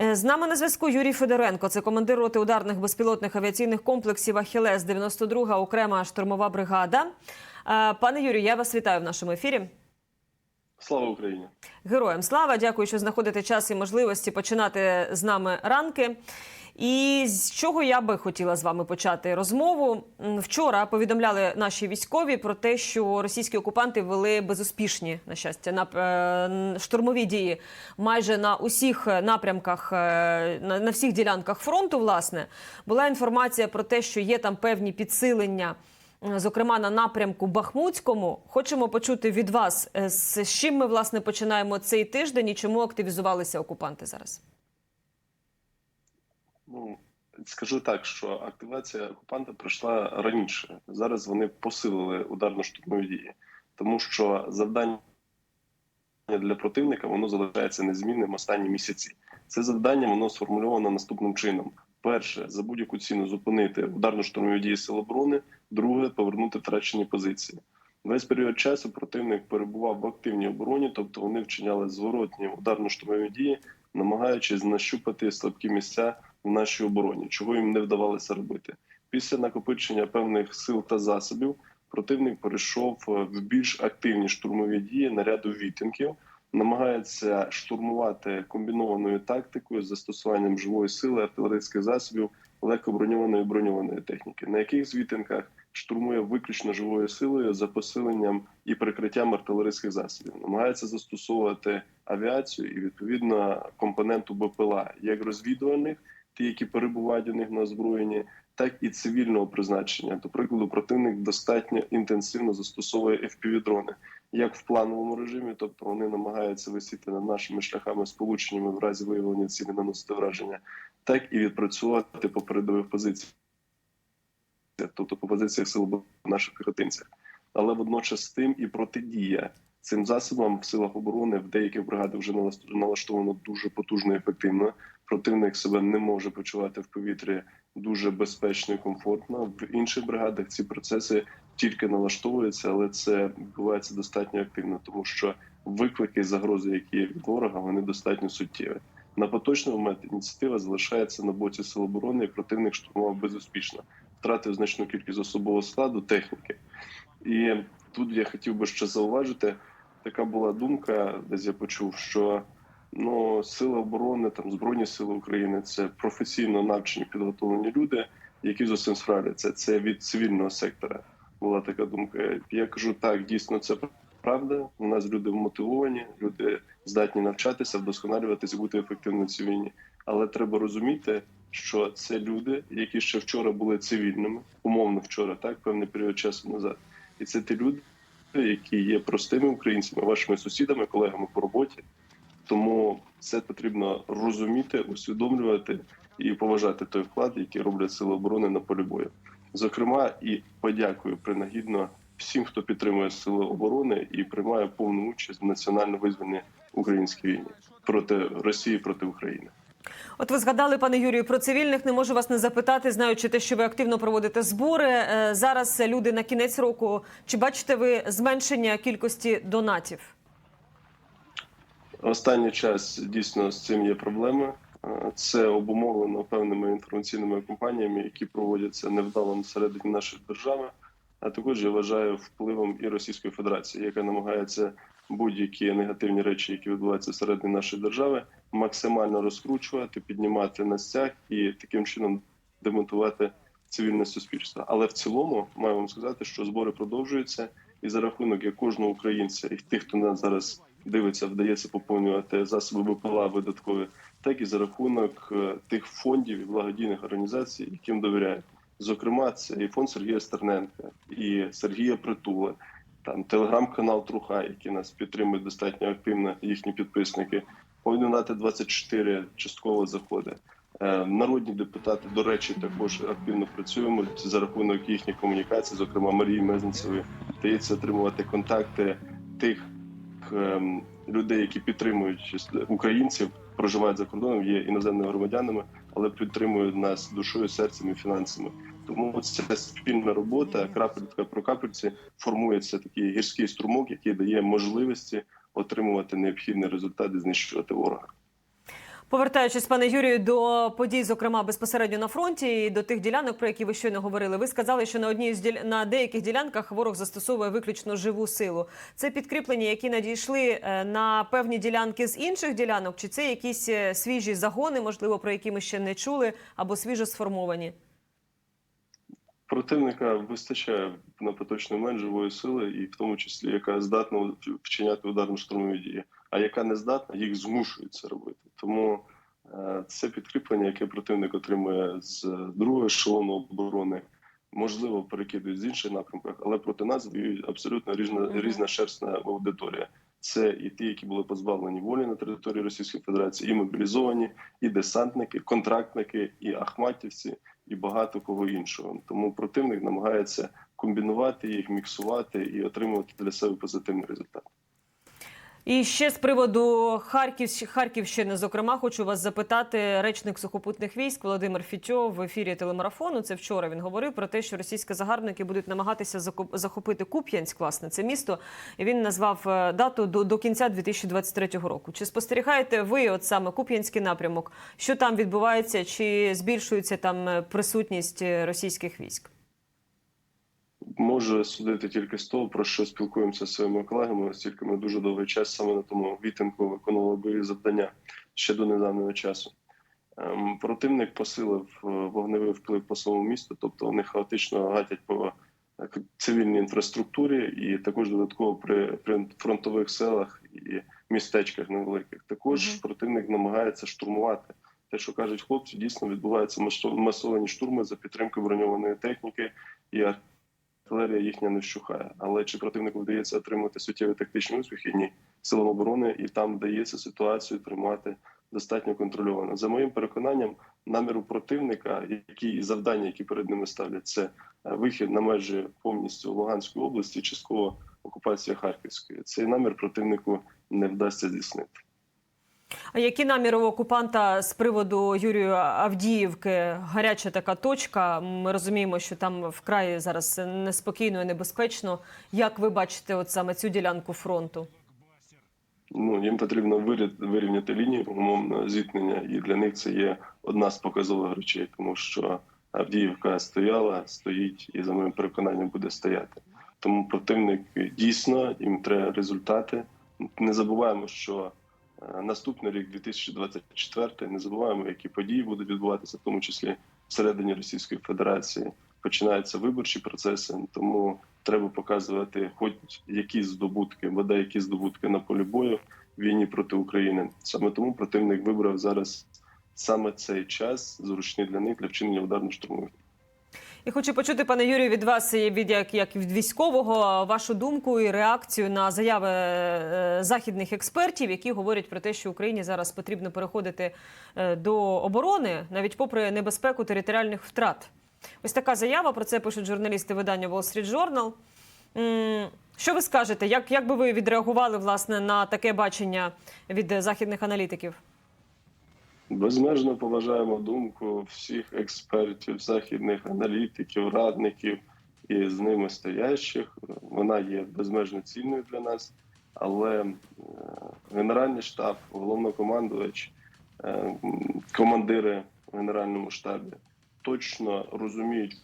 Е, З нами на зв'язку Юрій Федоренко. Це командир роти ударних безпілотних авіаційних комплексів Ахілес, 92-га окрема штурмова бригада. Е, Пане Юрію, я вас вітаю в нашому ефірі. Слава Україні! Героям слава! Дякую, що знаходите час і можливості починати з нами ранки. І з чого я би хотіла з вами почати розмову? Вчора повідомляли наші військові про те, що російські окупанти вели безуспішні на щастя на е, штурмові дії майже на усіх напрямках, е, на, всіх ділянках фронту. Власне була інформація про те, що є там певні підсилення. е, Зокрема, на напрямку Бахмутському, хочемо почути від вас, е, з чим ми власне починаємо цей тиждень і чому активізувалися окупанти зараз. Ну скажу так, що активація окупанта пройшла раніше. Зараз вони посилили ударно-штурмові дії, тому що завдання для противника воно залишається незмінним останні місяці. Це завдання воно сформульовано наступним чином: перше за будь-яку ціну зупинити ударно-штурмові дії Сил оборони, друге повернути втрачені позиції. Весь період часу противник перебував в активній обороні, тобто вони вчиняли зворотні ударно-штурмові дії, намагаючись нащупати слабкі місця в нашій обороні, чого їм не вдавалося робити. Після накопичення певних сил та засобів противник перейшов е, в більш активні штурмові дії наряду відтинків, намагається штурмувати комбінованою тактикою з застосуванням живої сили, артилерійських засобів, легкоброньованої броньованої техніки, на яких звітинках штурмує виключно живою силою за посиленням і прикриттям артилерійських засобів, намагається застосовувати авіацію і відповідно компоненту БПЛА, як розвідувальних, ті, які перебувають у них на озброєнні, так і цивільного призначення. До прикладу, противник достатньо інтенсивно застосовує FPV-дрони, як в плановому режимі, тобто вони намагаються висіти над нашими шляхами сполученнями в разі виявлення цілі наносити враження, так і відпрацювати по передових позиціях, тобто по позиціях сил наших піхотинцях. Але водночас тим і протидія цим засобам в силах оборони в деяких бригадах вже налаштовано дуже потужно і ефективно. Противник себе не може почувати в повітрі дуже безпечно і комфортно. В інших бригадах ці процеси тільки налаштовуються, але це відбувається достатньо активно, тому що виклики загрози, які є від ворога, вони достатньо суттєві. На поточний момент ініціатива залишається на боці сил оборони, і противник штурмував безуспішно, втратив значну кількість особового складу, техніки. І тут я хотів би ще зауважити, така була думка, десь я почув, що ну сили оборони, там збройні сили України це професійно навчені підготовлені люди, які з усім справляться. Це від цивільного сектора. Була така думка. Я кажу, так дійсно це правда. У нас люди мотивовані, люди здатні навчатися, вдосконалюватися, бути ефективно цивільні. Але треба розуміти, що це люди, які ще вчора були цивільними, умовно вчора, так певний період часу назад, і це ті люди, які є простими українцями, вашими сусідами, колегами по роботі. Тому це потрібно розуміти, усвідомлювати і поважати той вклад, який роблять сили оборони на полі бою. Зокрема, і подякую принагідно всім, хто підтримує сили оборони і приймає повну участь в національно визвольній українській війні проти Росії проти України. От ви згадали, пане Юрію, про цивільних. Не можу вас не запитати, знаючи те, що ви активно проводите збори. Е, Зараз люди на кінець року. Чи бачите ви зменшення кількості донатів? Останній час дійсно з цим є проблеми. Е, Це обумовлено певними інформаційними кампаніями, які проводяться невдало всередині нашої держави. А також я вважаю впливом і Російської Федерації, яка намагається будь-які негативні речі, які відбуваються всередині нашої держави, максимально розкручувати, піднімати на стяг і таким чином демонтувати цивільне суспільство. Але в цілому маю вам сказати, що збори продовжуються, і за рахунок як кожного українця і тих, хто нас зараз дивиться, вдається поповнювати засоби БПЛА видаткові, так і за рахунок е, тих фондів і благодійних організацій, яким довіряють. Зокрема, це і фонд Сергія Стерненка, і Сергія Притула, там телеграм-канал Труха, який нас підтримує достатньо активно, їхні підписники. Повідомляти 24 частково заходи. Е, Народні депутати, до речі, також активно працюємо за рахунок їхніх комунікацій, зокрема Марії Мезенцевої, вдається отримувати контакти тих ем, людей, які підтримують українців, проживають за кордоном, є іноземними громадянами, але підтримують нас душою, серцем і фінансами. Тому ця спільна робота. Крапелька про капельці формується такий гірський струмок, який дає можливості отримувати необхідний результат і знищувати ворога. Повертаючись, пане Юрію, до подій, зокрема безпосередньо на фронті, і до тих ділянок, про які ви щойно говорили. Ви сказали, що на одній з діля... на деяких ділянках ворог застосовує виключно живу силу. Це підкріплення, які надійшли е, на певні ділянки з інших ділянок, чи це якісь е, свіжі загони, можливо, про які ми ще не чули, або свіжо сформовані? Противника вистачає на поточний момент живої сили, і в тому числі яка здатна вчиняти ударно-штурмові дії, а яка не здатна, їх змушують це робити. Тому е, це підкріплення, яке противник отримує з другого ешелону оборони, можливо, перекидують з інших напрямках, але проти нас воюють абсолютно різна, різна шерстна аудиторія. Це і ті, які були позбавлені волі на території Російської Федерації, і мобілізовані, і десантники, контрактники, і ахматівці, і багато кого іншого. Тому противник намагається комбінувати їх, міксувати і отримувати для себе позитивний результат. І ще з приводу Харків, Харківщини, зокрема, хочу вас запитати. Речник сухопутних військ Володимир Фітьо в ефірі телемарафону. Це вчора він говорив про те, що російські загарбники будуть намагатися захопити Куп'янськ, власне, це місто. І він назвав е, дату до, до кінця 2023 року. Чи спостерігаєте ви, от саме Куп'янський напрямок, що там відбувається, чи збільшується там е, присутність е, російських військ? Можу судити тільки з того, про що спілкуємося з своїми колегами, оскільки ми дуже довгий час саме на тому вітинку виконували бойові завдання ще до недавнього часу. Ем, Противник посилив е, вогневий вплив по своєму місту, тобто вони хаотично гатять по е, цивільній інфраструктурі, і також додатково при, при фронтових селах і містечках невеликих. Також Мгм. противник намагається штурмувати. Те, що кажуть хлопці, дійсно відбуваються масо- масовані штурми за підтримки броньованої техніки і артилерія їхня не вщухає. Але чи противнику вдається отримати суттєві тактичні успіхи? Ні. Силам оборони і там вдається ситуацію тримати достатньо контрольовано. За моїм переконанням, наміру противника, які і завдання, які перед ними ставлять, це е, вихід на межі повністю Луганської області, частково окупація Харківської. Цей намір противнику не вдасться здійснити. А які наміри у окупанта з приводу Юрію Авдіївки? Гаряча така точка. Ми розуміємо, що там вкрай зараз неспокійно і небезпечно. Як ви бачите, от саме цю ділянку фронту? Ну їм потрібно вирі- вирівняти лінію умовного зіткнення, і для них це є одна з показових речей, тому що Авдіївка стояла, стоїть і за моїм переконанням буде стояти. Тому противник дійсно їм треба результати. Не забуваємо, що наступний рік, 2024, не забуваємо, які події будуть відбуватися, в тому числі всередині Російської Федерації. Починаються виборчі процеси, тому треба показувати, хоч які здобутки, бодай які здобутки на полі бою в війні проти України. Саме тому противник вибрав зараз саме цей час зручний для них для вчинення ударно-штурмових. І хочу почути, пане Юрію, від вас від як, як від військового вашу думку і реакцію на заяви е, західних експертів, які говорять про те, що Україні зараз потрібно переходити е, до оборони, навіть попри небезпеку територіальних втрат. Ось така заява. Про це пишуть журналісти видання Wall Street Journal. Що ви скажете? Як, як би ви відреагували власне на таке бачення від е, західних аналітиків? Безмежно поважаємо думку всіх експертів, західних аналітиків, радників і з ними стоящих. Вона є безмежно цінною для нас. Але е, Генеральний штаб, головнокомандувач, е, командири в Генеральному штабі точно розуміють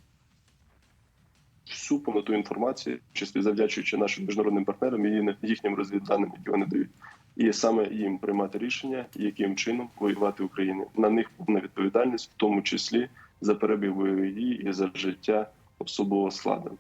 всю повноту інформації, числі завдячуючи нашим міжнародним партнерам і їхнім розвідданим, які вони дають. І саме їм приймати рішення, яким чином воювати Україні. На них повна відповідальність, в тому числі за перебіг бойових дій і за життя особового складу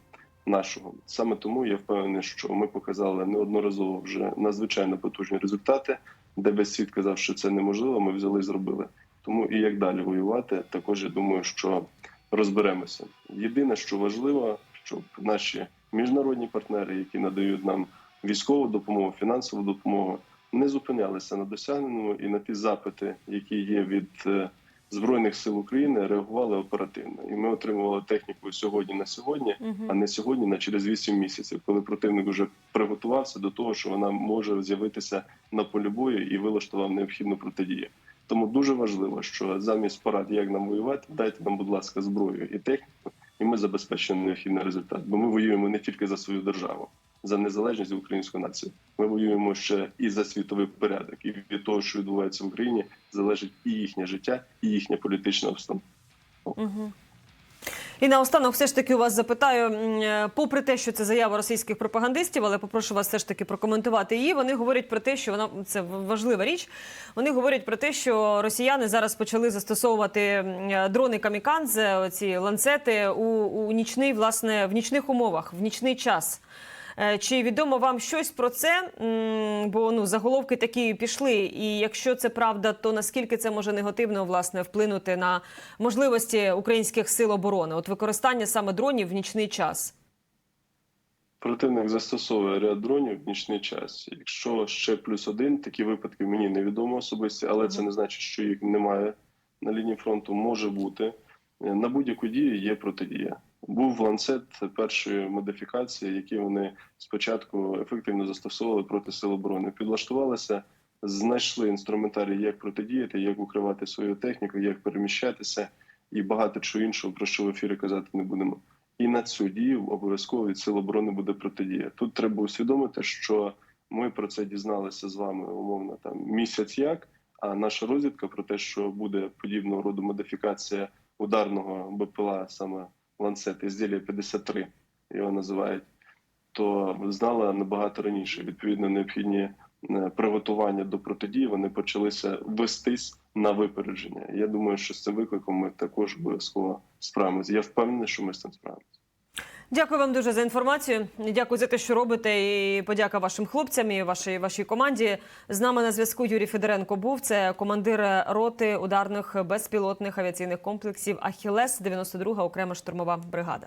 нашого. Саме тому я впевнений, що ми показали неодноразово вже надзвичайно потужні результати, де весь світ казав, що це неможливо. Ми взяли і зробили. Тому і як далі воювати, також я думаю, що розберемося. Єдине, що важливо, щоб наші міжнародні партнери, які надають нам військову допомогу, фінансову допомогу, не зупинялися на досягненому і на ті запити, які є від е, збройних сил України, реагували оперативно. І ми отримували техніку сьогодні на сьогодні, а не сьогодні на через 8 місяців, коли противник вже приготувався до того, що вона може з'явитися на полі бою і вилаштував необхідну протидію. Тому дуже важливо, що замість порад, як нам воювати, дайте нам, будь ласка, зброю і техніку, і ми забезпечимо необхідний результат. Бо ми воюємо не тільки за свою державу, за незалежність української нації. Ми воюємо ще і за світовий порядок, і від того, що відбувається в Україні, залежить і їхнє життя, і їхня політична обстановка. Угу. І наостанок все ж таки у вас запитаю, е, попри те, що це заява російських пропагандистів, але попрошу вас все ж таки прокоментувати її. Вони говорять про те, що вона це важлива річ. Вони говорять про те, що росіяни зараз почали застосовувати е, дрони камікадзе, ці ланцети у, у нічний, власне, в нічних умовах, в нічний час. Е, Чи відомо вам щось про це? Бо ну заголовки такі пішли. І якщо це правда, то наскільки це може негативно власне вплинути на можливості українських сил оборони? От використання саме дронів в нічний час? Противник застосовує ряд дронів в нічний час. Якщо ще плюс один, такі випадки мені невідомо особисті, але це не значить, що їх немає на лінії фронту. Може бути на будь-яку дію є протидія. Був ланцет першої модифікації, які вони спочатку ефективно застосовували проти сил оборони. Підлаштувалися, знайшли інструментарій, як протидіяти, як укривати свою техніку, як переміщатися, і багато чого іншого, про що в ефірі казати не будемо. І на цю дію обов'язково від сил оборони буде протидія. Тут треба усвідомити, що ми про це дізналися з вами умовно там місяць як. А наша розвідка про те, що буде подібного роду модифікація ударного БПЛА, саме ланцет ізділля 53, його називають, то знала набагато раніше. Відповідно, необхідні е, приготування до протидії вони почалися вестись на випередження. Я думаю, що з цим викликом ми також обов'язково справимося. Я впевнений, що ми з цим справимося. Дякую вам дуже за інформацію. Дякую за те, що робите. І подяка вашим хлопцям і вашій вашій команді. З нами на зв'язку Юрій Федоренко був. Це командир роти ударних безпілотних авіаційних комплексів Ахілес, 92-га окрема штурмова бригада.